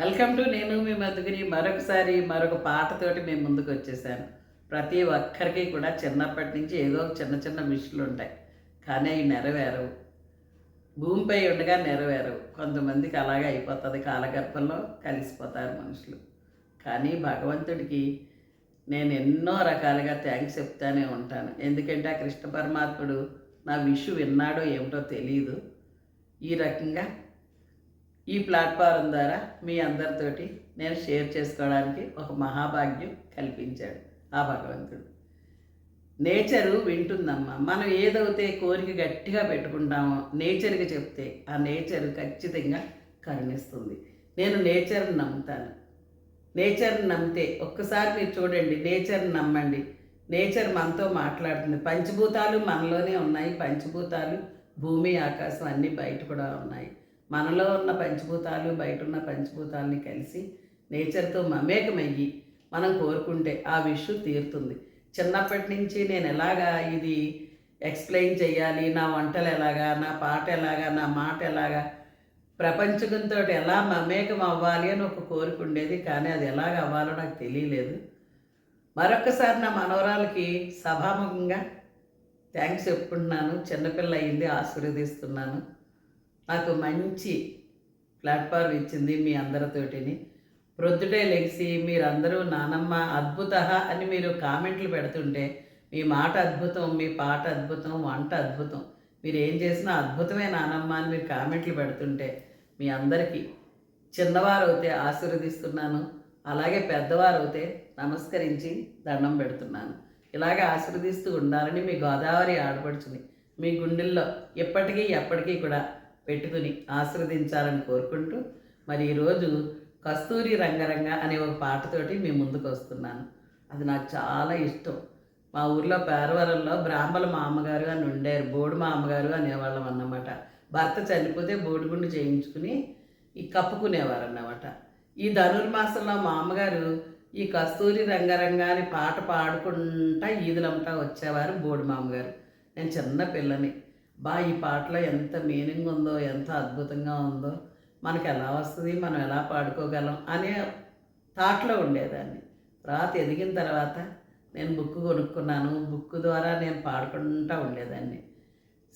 Welcome to నేను మీ మధుగిరి. మరొకసారి మరొక పాటతోటి మేము ముందుకు వచ్చేసాను. ప్రతి ఒక్కరికి కూడా చిన్నప్పటి నుంచి ఏదో ఒక చిన్న చిన్న విషయాలు ఉంటాయి. కానీ అవి నెరవేరవు. భూమిపై ఉండగా నెరవేరవు. కొంతమందికి అలాగే అయిపోతుంది. కాలగర్భంలో కలిసిపోతారు మనుషులు. కానీ భగవంతుడికి నేను ఎన్నో రకాలుగా థ్యాంక్స్ చెప్తానే ఉంటాను. ఎందుకంటే ఆ కృష్ణ పరమాత్ముడు నా విషు విన్నాడో ఏమిటో తెలియదు ఈ రకంగా ఈ ప్లాట్ఫారం ద్వారా మీ అందరితోటి నేను షేర్ చేసుకోవడానికి ఒక మహాభాగ్యం కల్పించాడు ఆ భగవంతుడు. నేచరు వింటుందమ్మా. మనం ఏదైతే కోరిక గట్టిగా పెట్టుకుంటామో నేచర్కి చెప్తే ఆ నేచర్ ఖచ్చితంగా కరుణిస్తుంది. నేను నేచర్ని నమ్ముతాను. నేచర్ని నమ్మితే ఒక్కసారి మీరు చూడండి నేచర్ని నమ్మండి. నేచర్ మనతో మాట్లాడుతుంది. పంచభూతాలు మనలోనే ఉన్నాయి. పంచభూతాలు భూమి ఆకాశం అన్నీ బయట కూడా ఉన్నాయి. మనలో ఉన్న పంచభూతాలు బయట ఉన్న పంచభూతాలని కలిసి నేచర్తో మమేకమయ్యి మనం కోరుకుంటే ఆ విషయం తీరుతుంది. చిన్నప్పటి నుంచి నేను ఎలాగా ఇది ఎక్స్ప్లెయిన్ చేయాలి నా వంటలు ఎలాగా నా పాట ఎలాగా నా మాట ఎలాగా ప్రపంచంతో ఎలా మమేకం అవ్వాలి అని ఒక కోరిక ఉండేది కానీ అది ఎలాగ అవ్వాలో నాకు తెలియలేదు. మరొకసారి నా మనవరాలకి సభాముఖంగా థ్యాంక్స్ చెప్పుకుంటున్నాను. చిన్నపిల్ల అయింది ఆశీర్వదిస్తున్నాను. నాకు మంచి ప్లాట్ఫామ్ ఇచ్చింది మీ అందరితోటిని. ప్రొద్దుటే లెగిసి మీరందరూ నానమ్మ అద్భుత అని మీరు కామెంట్లు పెడుతుంటే మీ మాట అద్భుతం మీ పాట అద్భుతం వంట అద్భుతం మీరు ఏం చేసినా అద్భుతమే నానమ్మ అని మీరు కామెంట్లు పెడుతుంటే మీ అందరికీ చిన్నవారు అయితే ఆశీర్వదిస్తున్నాను అలాగే పెద్దవారు అయితే నమస్కరించి దండం పెడుతున్నాను. ఇలాగే ఆశీర్వదిస్తూ ఉండాలని మీ గోదావరి ఆడపడుచుని మీ గుండెల్లో ఇప్పటికీ ఎప్పటికీ కూడా పెట్టుకుని ఆస్వాదించాలని కోరుకుంటూ మరి ఈరోజు కస్తూరి రంగరంగ అనే ఒక పాటతోటి మీ ముందుకు వస్తున్నాను. అది నాకు చాలా ఇష్టం. మా ఊర్లో పేరవరంలో బ్రాహ్మల మా అమ్మగారు అని ఉండేరు బోడు మామగారు అనేవాళ్ళం అన్నమాట. భర్త చనిపోతే బోడిగుండు చేయించుకుని ఈ కప్పుకునేవారు అన్నమాట ఈ ధనుర్మాసంలో మా అమ్మగారు ఈ కస్తూరి రంగరంగాని పాట పాడుకుంటా ఈదులంటా వచ్చేవారు బోడి మామగారు. నేను చిన్న పిల్లని. బా ఈ పాటలో ఎంత మీనింగ్ ఉందో ఎంత అద్భుతంగా ఉందో మనకు ఎలా వస్తుంది మనం ఎలా పాడుకోగలం అనే థాట్లో ఉండేదాన్ని. తర్వాత ఎదిగిన తర్వాత నేను బుక్ కొనుక్కున్నాను. బుక్ ద్వారా నేను పాడుకుంటూ ఉండేదాన్ని.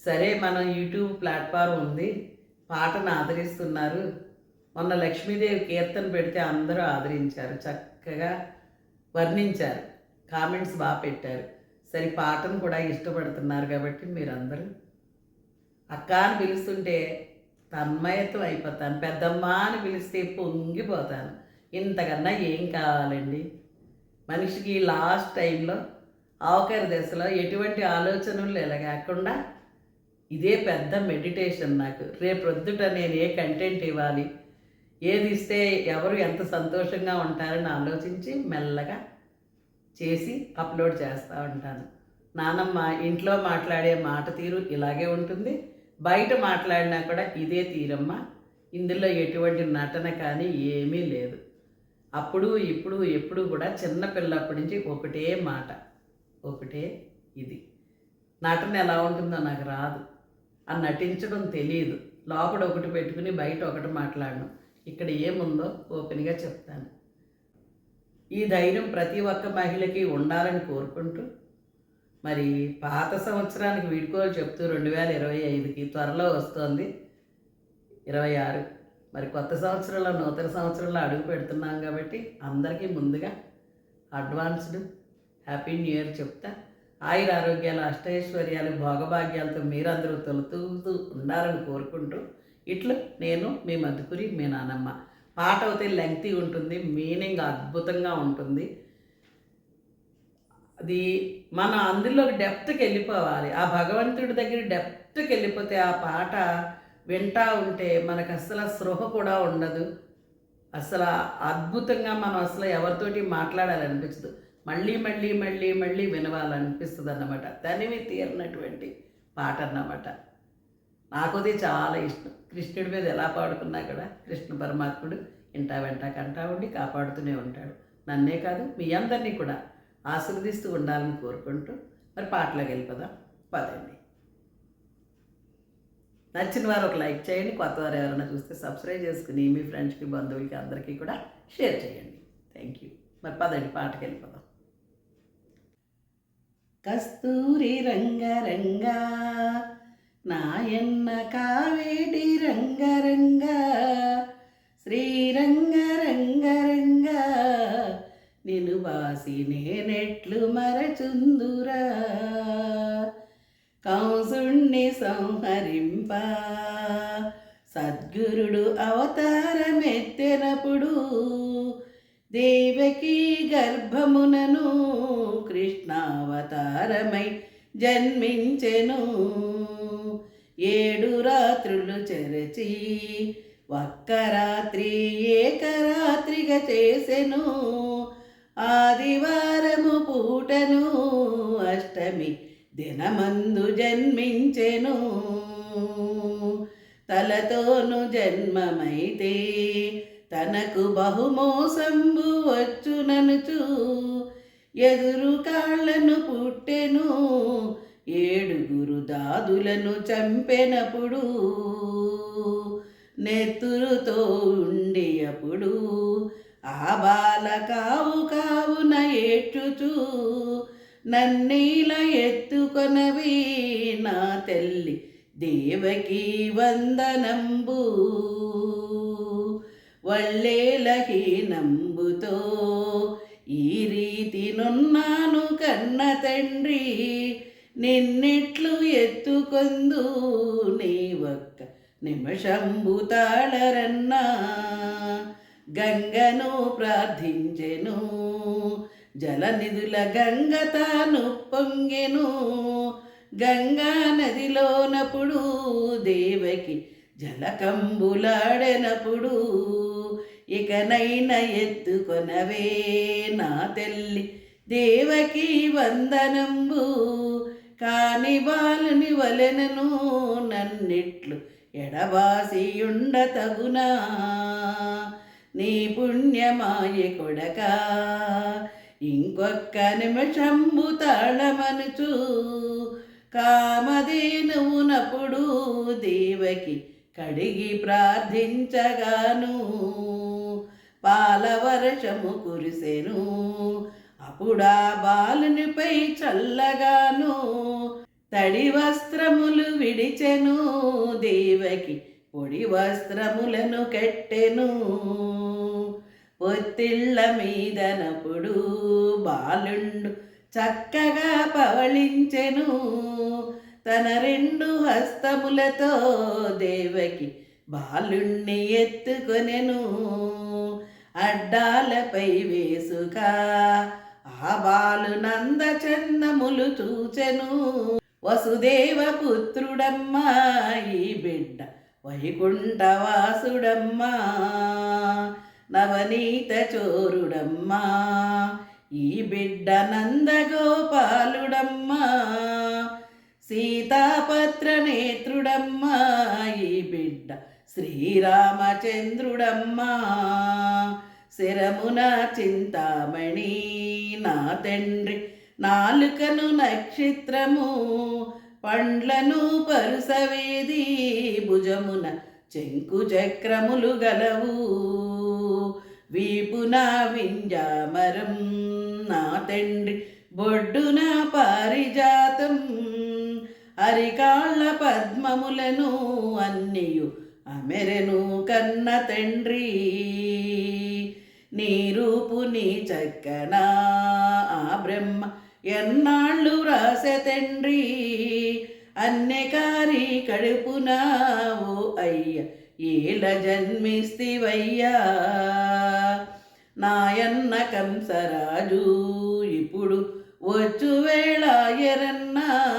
సరే మనం యూట్యూబ్ ప్లాట్ఫామ్ ఉంది. పాటను ఆదరిస్తున్నారు. మొన్న లక్ష్మీదేవి కీర్తన పెడితే అందరూ ఆదరించారు. చక్కగా వర్ణించారు. కామెంట్స్ బాగా పెట్టారు. సరే పాటను కూడా ఇష్టపడుతున్నారు కాబట్టి మీరందరూ అక్క అని పిలుస్తుంటే తన్మయత్వం అయిపోతాను. పెద్దమ్మ అని పిలిస్తే పొంగిపోతాను. ఇంతకన్నా ఏం కావాలండి? మనిషికి లాస్ట్ టైంలో ఆవకరి దశలో ఎటువంటి ఆలోచనలు ఎలాగకుండా ఇదే పెద్ద మెడిటేషన్ నాకు. రేపు ప్రొద్దుట నేను ఏ కంటెంట్ ఇవ్వాలి? ఏది ఇస్తే ఎవరు ఎంత సంతోషంగా ఉంటారని ఆలోచించి మెల్లగా చేసి అప్లోడ్ చేస్తూ ఉంటాను. నానమ్మ ఇంట్లో మాట్లాడే మాట తీరు ఇలాగే ఉంటుంది. బయట మాట్లాడినా కూడా ఇదే తీరమ్మ. ఇందులో ఎటువంటి నటన కానీ ఏమీ లేదు. అప్పుడు ఇప్పుడు ఎప్పుడు కూడా చిన్నపిల్లప్పటి నుంచి ఒకటే మాట. ఒకటే ఇది. నటన ఎలా ఉంటుందో నాకు రాదు. ఆ నటించడం తెలియదు లోపల ఒకటి పెట్టుకుని బయట ఒకటి మాట్లాడను. ఇక్కడ ఏముందో ఓపెన్గా చెప్తాను. ఈ ధైర్యం ప్రతి ఒక్క మహిళకి ఉండాలని కోరుకుంటూ మరి పాత సంవత్సరానికి వీడుకోలు చెప్తూ రెండు వేల ఇరవై ఐదుకి త్వరలో వస్తోంది ఇరవై ఆరు. మరి కొత్త సంవత్సరంలో నూతన సంవత్సరంలో అడుగు పెడుతున్నాం కాబట్టి అందరికీ ముందుగా అడ్వాన్స్డ్ హ్యాపీ న్యూ ఇయర్ చెప్తా. ఆయుర ఆరోగ్యాలు అష్టైశ్వర్యాలు భోగభాగ్యాలతో మీరందరూ తొలుతూతూ ఉండాలని కోరుకుంటూ ఇట్లు నేను మీ మధుకురి మీ నానమ్మ. పాట అయితే లెంగ్తీ ఉంటుంది మీనింగ్ అద్భుతంగా ఉంటుంది. అది మనం అందులో డెప్త్కి వెళ్ళిపోవాలి. ఆ భగవంతుడి దగ్గర డెప్త్కి వెళ్ళిపోతే ఆ పాట వింటా ఉంటే మనకు అసలు స్పృహ కూడా ఉండదు. అసలు అద్భుతంగా మనం అసలు ఎవరితోటి మాట్లాడాలనిపించదు. మళ్ళీ మళ్ళీ మళ్ళీ మళ్ళీ వినవాలనిపిస్తుంది అన్నమాట తనివి తీరినటువంటి పాట అన్నమాట. నాకు అది చాలా ఇష్టం. కృష్ణుడి మీద ఎలా పాడుకున్నా కూడా కృష్ణ పరమాత్ముడు ఇంటా వెంట కంటా ఉండి కాపాడుతూనే ఉంటాడు. నన్నే కాదు మీ అందరినీ కూడా. ఆశీర్వదిస్తూ ఉండాలని కోరుకుంటూ మరి పాటలోకి వెళ్ళిపోదాం. పదండి. నచ్చిన వారు ఒక లైక్ చేయండి కొత్త వారు ఎవరైనా చూస్తే సబ్స్క్రైబ్ చేసుకుని మీ ఫ్రెండ్స్కి బంధువులకి అందరికీ కూడా షేర్ చేయండి. Thank you. మరి పదండి పాటకి వెళ్ళిపోదాం. కస్తూరి రంగరంగా నాయన్న కావేటి రంగరంగా శ్రీరంగ నిన్ను వాసి నేనెట్లు మరచుందురా. కంసుణ్ణి సంహరింప. సద్గురుడు అవతారమెత్తెనప్పుడు దేవకి గర్భమునను కృష్ణావతారమై జన్మించెను. ఏడు రాత్రులు చెరచి ఒక్క రాత్రి ఏకరాత్రిగా చేసెను. ఆదివారము పూటను అష్టమి దినమందు జన్మించెను. తలతోను జన్మమైతే తనకు బహుమోసంబు వచ్చుననుచు. ఎదురు కాళ్ళను పుట్టెను ఏడుగురు దాదులను చంపెనప్పుడు. నెత్తురుతో ఉండి అప్పుడు ఆ బాల కావు కావున ఏడ్చుచూ నన్నీల ఎత్తుకొనవి నా తల్లి దేవకి వందనంబు. నంబుతో ఈ రీతి నున్నాను కన్న తండ్రి నిన్నిట్లు ఎత్తుకొందు నీ ఒక్క నిమిషంబు తాళరన్నా. గంగను ప్రార్థించెను జలనిధుల గంగ తాను పొంగెను. గంగా నదిలోనప్పుడు దేవకి జలకంబులాడెనప్పుడు ఇకనైన ఎత్తుకొనవే నా తల్లి. దేవకి వందనంబు కాని బాలుని వలెనను నన్నిట్లు ఎడబాసియుండ తగునా. నీ పుణ్యమాయ కొడక. ఇంకొక్క నిమిషంబు తాళమనుచు కామధేనువునప్పుడు దేవకి కడిగి ప్రార్థించగాను. పాలవర్షము కురిసెను అప్పుడా బాలునిపై చల్లగాను. తడి వస్త్రములు విడిచెను దేవకి పొడి వస్త్రములను కట్టెను. పొత్తిళ్ళ మీదనప్పుడు బాలుండు చక్కగా పవళించెను. తన రెండు హస్తములతో దేవకి బాలుణ్ణి ఎత్తుకొనెను. అడ్డాలపై వేసుక ఆ బాలు నందచందములు చూచెను. వసుదేవ పుత్రుడమ్మా ఈ బిడ్డ వైకుంఠవాసుడమ్మా. నవనీత చోరుడమ్మా ఈ బిడ్డ నందగోపాలుడమ్మా సీతాపత్ర నేత్రుడమ్మా ఈ బిడ్డ శ్రీరామచంద్రుడమ్మా శరమున చింతామణి నా తండ్రి నాలుకను నక్షత్రము పండ్లను పరుసవేది భుజమున చెంకు చక్రములు గలవు. వీపున వింజామరం నా తండ్రి బొడ్డున పారిజాతం. అరికాళ్ళ పద్మములను అన్నియు అమెరెను కన్న తండ్రి. నీ రూపు నీ చక్కనా ఆ బ్రహ్మ ఎన్నాళ్ళు రాసె తండ్రి. అన్నెకారి కడుపునా ఓ అయ్య ఏల జన్మిస్తివయ్యా. నాయన్న కంసరాజు ఇప్పుడు వచ్చు వేళ ఎరన్నా.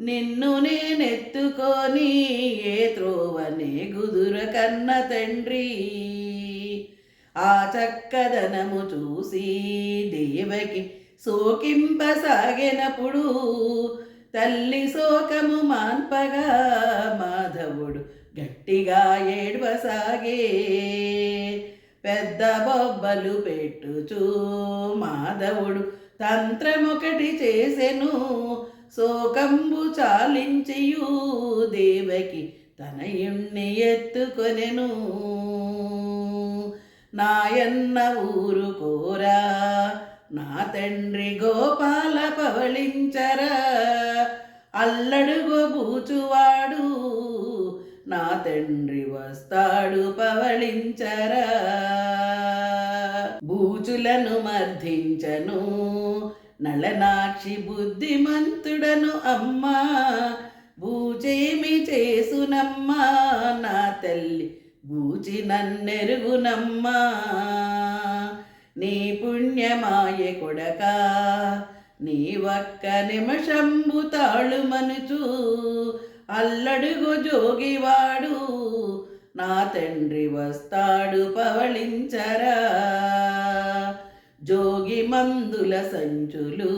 నిన్ను నేనెత్తుకొని ఏ త్రోవనే గుదుర కన్న తండ్రి. ఆ చక్కదనము చూసి దేవకి సోకింపసాగినప్పుడు తల్లి శోకము మాన్పగా మాధవుడు గట్టిగా ఏడ్వసాగే పెద్ద బొబ్బలు పెట్టుచూ మాధవుడు తంత్రమొకటి చేసెను. శోకంబు చాలించియు దేవకి తనయుణ్ణి ఎత్తుకొనెను. నాయన్న ఊరు కోరా నా తండ్రి గోపాల పవళించరా. అల్లడుగో బూచువాడు నా తండ్రి వస్తాడు పవళించరా. భూచులను మర్ధించను నళనాక్షి బుద్ధిమంతుడను అమ్మా. భూచేమి చేసునమ్మా నా తల్లి భూచి నన్నెరుగునమ్మా. నీ పుణ్యమాయ కొడక నీ ఒక్క నిమిషంబు తాళుమనుచూ అల్లడుగు జోగివాడు నా తండ్రి వస్తాడు పవళించరా. జోగి మందుల సంచులు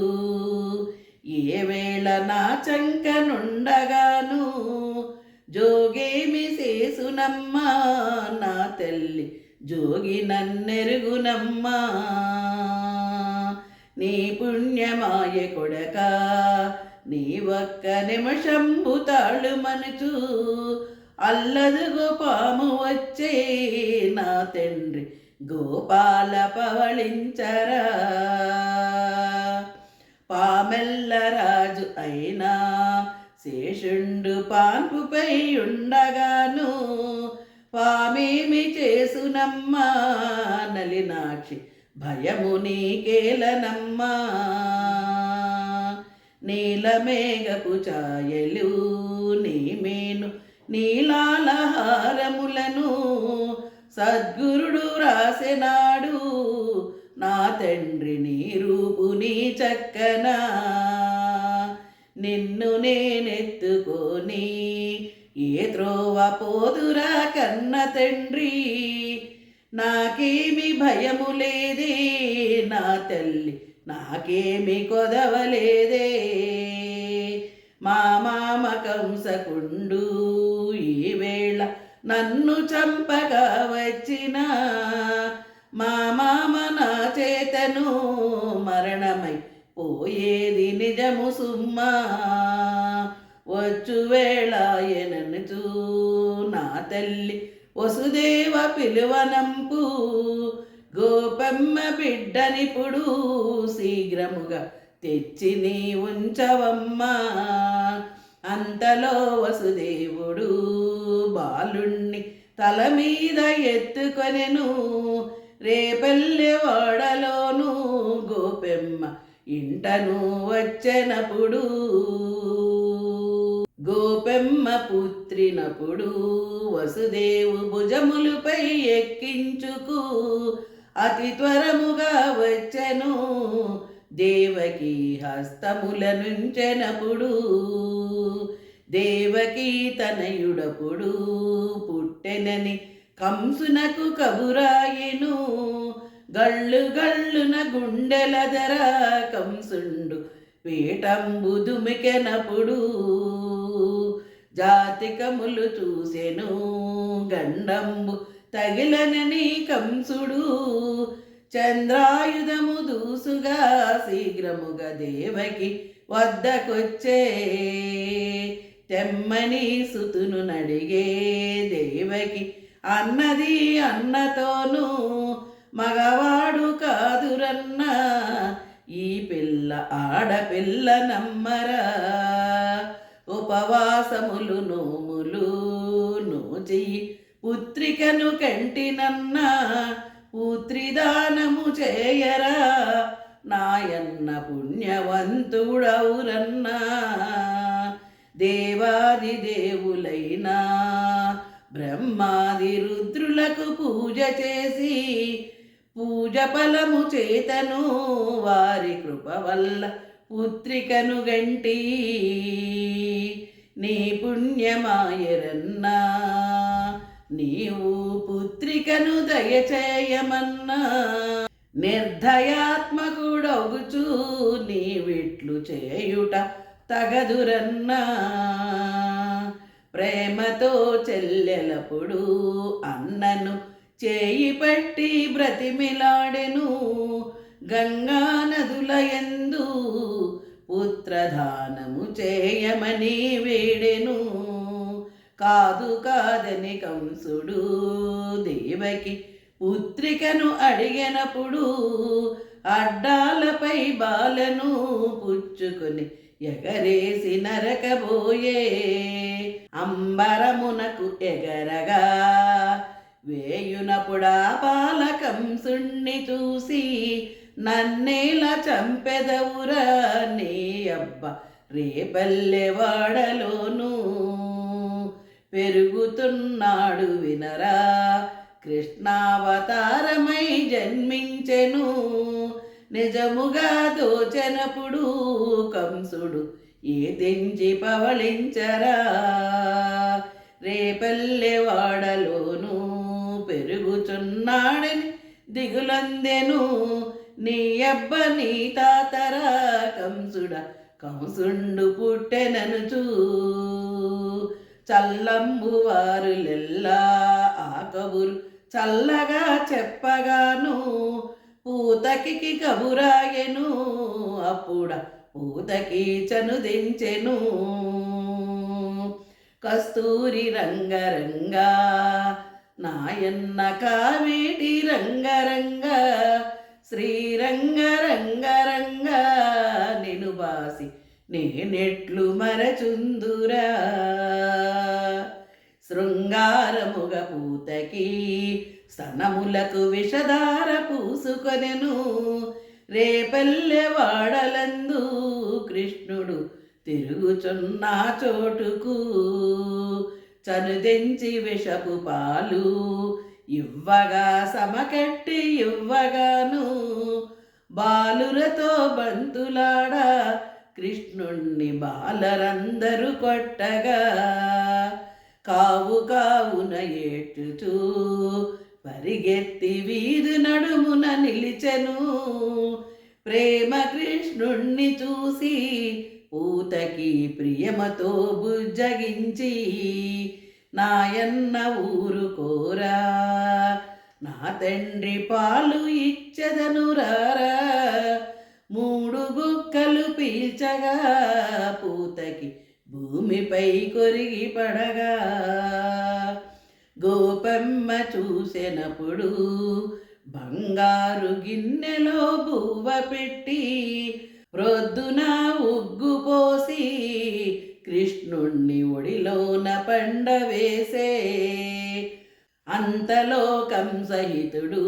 ఏ వేళ నా చంకనుండగాను. జోగేమి చేసునమ్మా నా తల్లి జోగి నన్నెరుగునమ్మా. నీ పుణ్యమాయ కొడక నీ ఒక్క నిమిషంబు తాళు మనుచు అల్లదుగో పాము వచ్చే నా తండ్రి గోపాల పవళించరా. పామెల్ల రాజు అయినా శేషుండు పాన్పుపై ఉండగాను పామేమి చేసునమ్మా నలినాక్షి భయము నీకేలనమ్మా. నీలమేఘపు ఛాయలు నీమేను నీలాలహారములను సద్గురుడు రాసెనాడు. నా తండ్రి నీ రూపు నీ చక్కన నిన్ను నేనెత్తుకొని ఏ త్రోవ పోదురా కన్న తండ్రి? నాకేమి భయము లేదే నా తల్లి నాకేమి కొదవలేదే. మా మామ కంసకుండు ఈ వేళ నన్ను చంపగా వచ్చిన. మా మామ నా చేతను మరణమై పోయేది నిజము సుమ్మా. వచ్చు వేళ ఎననుచూ నా తల్లి వసుదేవ పిలువనంపు. గోపమ్మ బిడ్డనిప్పుడు శీఘ్రముగా తెచ్చి నీ ఉంచవమ్మా. అంతలో వసుదేవుడు బాలుణ్ణి తల మీద ఎత్తుకొనెను. రేపల్లె వాడలోను గోపెమ్మ ఇంటను వచ్చెనప్పుడు గోపెమ్మ పుత్రినప్పుడు వసుదేవు భుజములుపై ఎక్కించుకు. అతి త్వరముగా వచ్చెను. దేవకి హస్తముల నుంచెనప్పుడు దేవకి తనయుడపుడు పుట్టెనని కంసునకు కబురాయిను. గళ్ళు గళ్ళున గుండెల ధర కంసుండు పీఠంబు దుమికెనప్పుడు జాతికములు చూసెను గండంబు తగిలనని కంసుడు చంద్రాయుధము దూసుగా శీఘ్రముగా దేవకి వద్దకొచ్చే తెమ్మని సుతును నడిగే దేవకి అన్నది అన్నతోనూ మగవాడు కాదురన్న ఈ పిల్ల ఆడపిల్ల నమ్మరా ఉపవాసములు నోములు నోచి పుత్రికను కంటినన్న పుత్రిదానము చేయరా? నాయన్న పుణ్యవంతుడవురన్నా దేవాది దేవులైనా బ్రహ్మాది రుద్రులకు పూజ చేసి పూజ ఫలము చేతను వారి కృప వల్ల పుత్రికను గంటి నీ పుణ్యమాయరన్నా. నీవు పుత్రికను దయచేయమన్నా. నిర్దయాత్మకుడవుచు నీవిట్లు చేయుట తగదురన్నా. ప్రేమతో చెల్లెలప్పుడు అన్నను చేయి పట్టి బ్రతిమిలాడెను. గంగా నదుల ఎందు పుత్రధానము చేయమని వేడెను. కాదు కాదని కంసుడు దేవకి పుత్రికను అడిగినప్పుడు అడ్డాలపై బాలను పుచ్చుకొని ఎగరేసి నరకబోయే అంబరమునకు ఎగరగా. వేయునపుడా బాలకంసుణ్ణి చూసి నన్నేలా చంపెదవురా నీ అబ్బ రేపల్లెవాడలోను పెరుగుతున్నాడు వినరా. కృష్ణావతారమై జన్మించెను. నిజముగా దోచనప్పుడు కంసుడు ఏ తెంచి పవళించరా. రేపల్లెవాడలోను పెరుగుచున్నాడని దిగులందెను. నీ అబ్బ నీ తాతరా కంసుడ కంసుండు పుట్టెననుచూ. చల్లంబు వారులెల్లా ఆ కబురు చల్లగా చెప్పగాను పూతకి కబురాయెను అప్పుడ పూతకి చనుదించెను. కస్తూరి రంగరంగా నాయన్న కావేటి రంగరంగ శ్రీరంగ రంగరంగ నిను బాసి నేనెట్లు మరచుందురా. శృంగారముగ పూతకి స్తనములకు విషధార పూసుకొనెను. రేపల్లె వాడలందు కృష్ణుడు తిరుగుచున్న చోటుకు చనుదెంచి విషపు పాలు ఇవ్వగా సమకట్టి ఇవ్వగాను. బాలురతో బంతులాడా కృష్ణుణ్ణి బాలరందరూ కొట్టగా కావు కావున ఏటుచూ పరిగెత్తి వీధి నడుమున నిలిచెను. ప్రేమ కృష్ణుణ్ణి చూసి పూతకి ప్రియమతో బుజ్జగించి నాయన్న ఊరు కోరా నా తండ్రి పాలు ఇచ్చదను రారా మూడు బుక్కలు పీల్చగా పూతకి భూమిపై కొరిగి పడగా. గోపమ్మ చూసినప్పుడు బంగారు గిన్నెలో బువ్వ పెట్టి ప్రొద్దున ఉగ్గు పోసి కృష్ణుణ్ణి ఒడిలోన పండవేసే అంతలో కంసహితుడు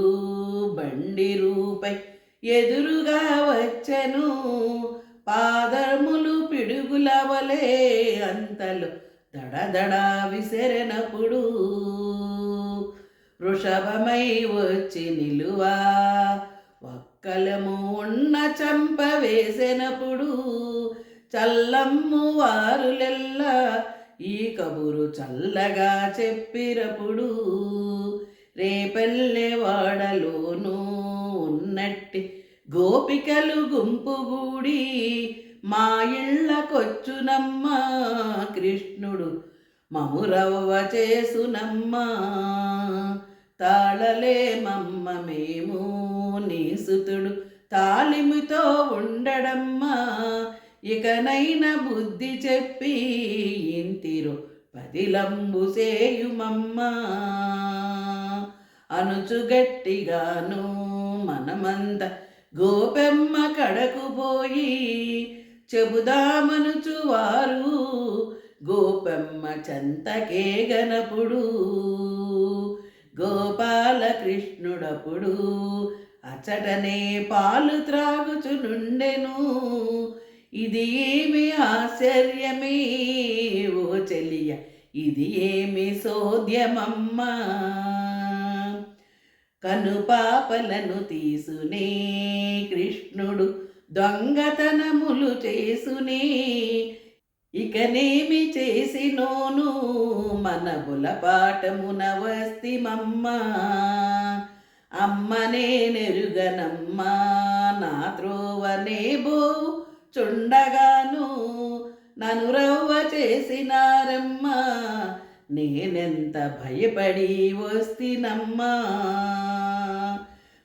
బండి రూపై ఎదురుగా వచ్చెను. పాదములు పిడుగులవలే అంతలో దడదడ విసెరనప్పుడు. వృషభమై వచ్చి నిలువా వక్కలము ఉన్న చంప వేసినప్పుడు. చల్లమ్ము వారులెల్లా ఈ కబురు చల్లగా చెప్పినప్పుడు రేపల్లె వాడలోనూ ఉన్నట్టి గోపికలు గుంపుగూడి మా ఇళ్ళకొచ్చునమ్మ కృష్ణుడు మమురవ్వ చేసునమ్మా. తాళలేమమ్మ మేము నీసుతుడు తాలిమితో ఉండడమ్మా. ఇకనైన బుద్ధి చెప్పి ఇంతిరు పదిలంబు సేయుమమ్మా. అనుచుగట్టిగాను మనమంత గోపెమ్మ కడకు పోయి చెబుదామనుచు వారు గోపెమ్మ చెంతకే గనపుడు గోపాలకృష్ణుడప్పుడు అచటనే పాలు త్రాగుచునుండెను. ఇది ఏమి ఆశ్చర్యమే? ఓ చెలియ ఇది ఏమి సోద్యమమ్మా కనుపాపలను తీసునే కృష్ణుడు దొంగతనములు చేసునే. ఇకనేమి చేసినోను మన బులపాటమున వస్తిమమ్మ అమ్మనే నెరుగనమ్మా నా త్రోవనే బో. చుండగాను నను రవ్వ చేసినారమ్మా నేనెంత భయపడి వస్తినమ్మా.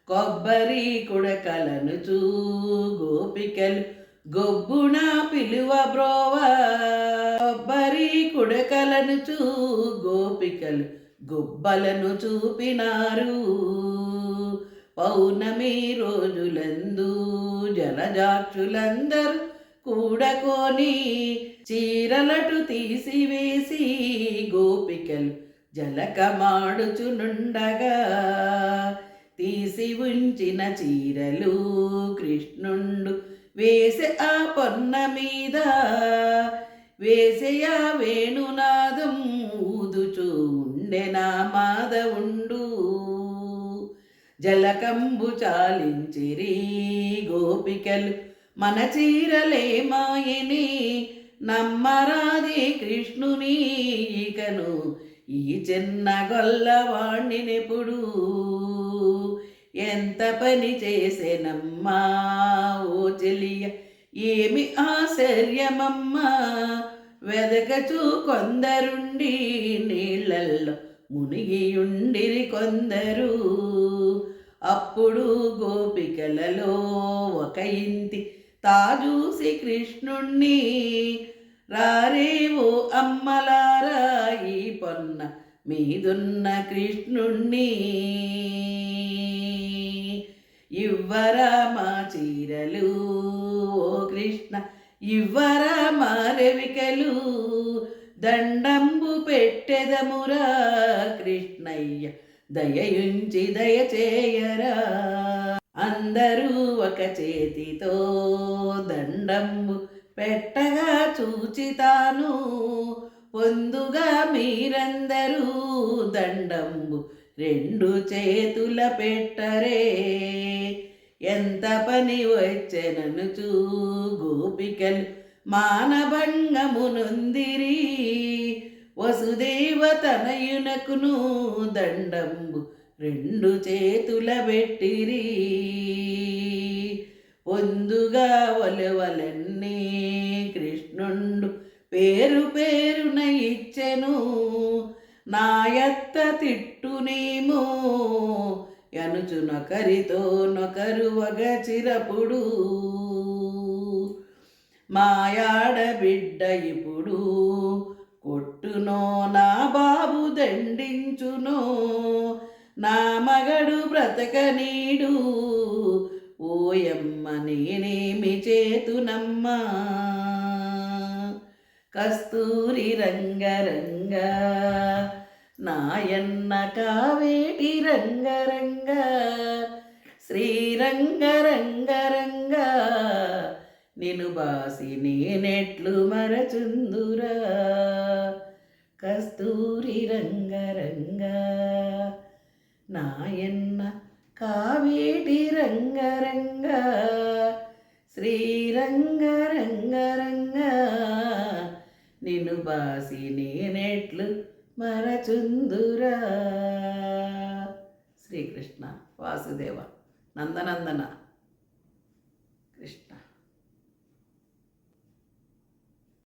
కొబ్బరి కుడకలను చూ గోపికలు గొబ్బున పిలువ బ్రోవ. కొబ్బరి కుడకలను చూ గోపికలు గొబ్బలను చూపినారు. పౌర్ణమి రోజులందు జలజాక్షులందరూ కూడకొని చీరలటు తీసివేసి గోపికలు జలకమాడుచునుండగా. తీసి ఉంచిన చీరలు కృష్ణుండు వేసే ఆ పొన్న మీద. వేసయ వేణునాదం ఊదుచూ ఉండెనా మాధవుండు. జలకంబు చాలించిరి గోపికలు మన చీరలే మాయని నమ్మరాది కృష్ణుని ఇకను. ఈ చిన్న గొల్లవాణ్ణినెప్పుడు ఎంత పని చేసేనమ్మా ఓ చెలియ ఏమి ఆశ్చర్యమమ్మా. వెదకచూ కొందరుండి నీళ్ళల్లో మునిగియుండిరి కొందరు. అప్పుడు గోపికలలో ఒక ఇంటి తాజూసి కృష్ణుణ్ణి రారేవో అమ్మలారా ఈ పొన్న మీదున్న కృష్ణుణ్ణి. ఇవ్వరా మా చీరలు ఓ కృష్ణ ఇవ్వరా మా రవికలు దండంబు పెట్టెదమురా కృష్ణయ్య దయయుంచి దయచేయరా. అందరూ ఒక చేతితో దండంబు పెట్టగా చూచితాను. పొందుగా మీరందరూ దండంబు రెండు చేతుల పెట్టరే. ఎంత పని వచ్చెనను చూ గోపికలు మానభంగమునుందిరి. వసుదేవ తనయునకును దండంబు రెండు చేతుల పెట్టిరి. పొందుగా ఒలవలన్నీ కృష్ణుండు పేరు పేరున ఇచ్చెను. నాయత్త తిట్టునేమో ఎనుచు నొకరితో నొకరు వగ చిరపుడు. మాయాడ బిడ్డ ఇప్పుడు కొట్టునో నా బాబు దండించునో. నా మగడు బ్రతక నీడు. ఓయమ్మ నేనేమి చేతునమ్మా? కస్తూరి రంగరంగ నాయన్న కావేటి రంగరంగ శ్రీరంగరంగరంగ నిను బాసి నేనెట్లు మరచుందురా. కస్తూరి రంగరంగా నాయన్న కావేటి రంగరంగ శ్రీరంగరంగరంగ నిన్ను బాసి నేనెట్లు మరచుందురా. శ్రీకృష్ణ వాసుదేవ నందనందన.